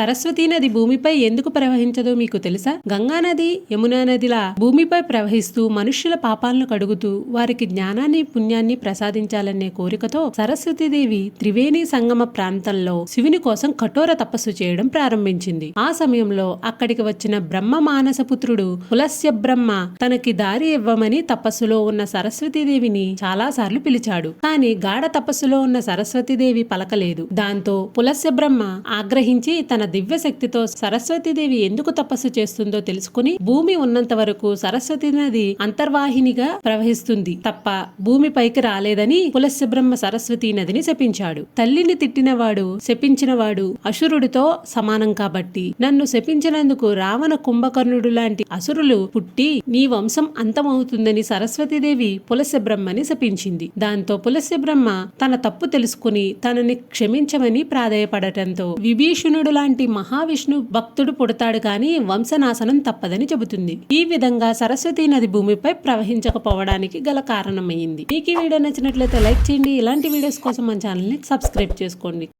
సరస్వతీ నది భూమిపై ఎందుకు ప్రవహించదో మీకు తెలుసా? గంగా నది యమునా నదిలా భూమిపై ప్రవహిస్తూ మనుష్యుల పాపాలను కడుగుతూ వారికి జ్ఞానాన్ని పుణ్యాన్ని ప్రసాదించాలనే కోరికతో సరస్వతీదేవి త్రివేణి సంగమ ప్రాంతంలో శివుని కోసం కఠోర తపస్సు చేయడం ప్రారంభించింది. ఆ సమయంలో అక్కడికి వచ్చిన బ్రహ్మ మానస పుత్రుడు పులస్య బ్రహ్మ తనకి దారి ఇవ్వమని తపస్సులో ఉన్న సరస్వతీదేవిని చాలా సార్లు పిలిచాడు. కానీ గాఢ తపస్సులో ఉన్న సరస్వతీదేవి పలకలేదు. దాంతో పులస్య బ్రహ్మ ఆగ్రహించి తన తన దివ్యశక్తితో సరస్వతీదేవి ఎందుకు తపస్సు చేస్తుందో తెలుసుకుని భూమి ఉన్నంత వరకు సరస్వతి నది అంతర్వాహినిగా ప్రవహిస్తుంది తప్ప భూమి పైకి రాలేదని పులస్య సరస్వతి సరస్వతీ నదిని శపించాడు. తల్లిని తిట్టినవాడు శపించినవాడు అసురుడితో సమానం కాబట్టి నన్ను శపించినందుకు రావణ కుంభకర్ణుడు లాంటి అసురులు పుట్టి నీ వంశం అంతమవుతుందని సరస్వతీదేవి పులస్యబ్రహ్మని శపించింది. దాంతో పులస్యబ్రహ్మ తన తప్పు తెలుసుకుని తనని క్షమించమని ప్రాధాయపడటంతో విభీషణుడు లాంటి మహావిష్ణు భక్తుడు పుడతాడు కానీ వంశనాశనం తప్పదని చెబుతుంది. ఈ విధంగా సరస్వతీ నది భూమిపై ప్రవహించకపోవడానికి గల కారణమైంది. మీకు ఈ వీడియో నచ్చినట్లయితే లైక్ చేయండి. ఇలాంటి వీడియోస్ కోసం మన ఛానల్ని సబ్స్క్రైబ్ చేసుకోండి.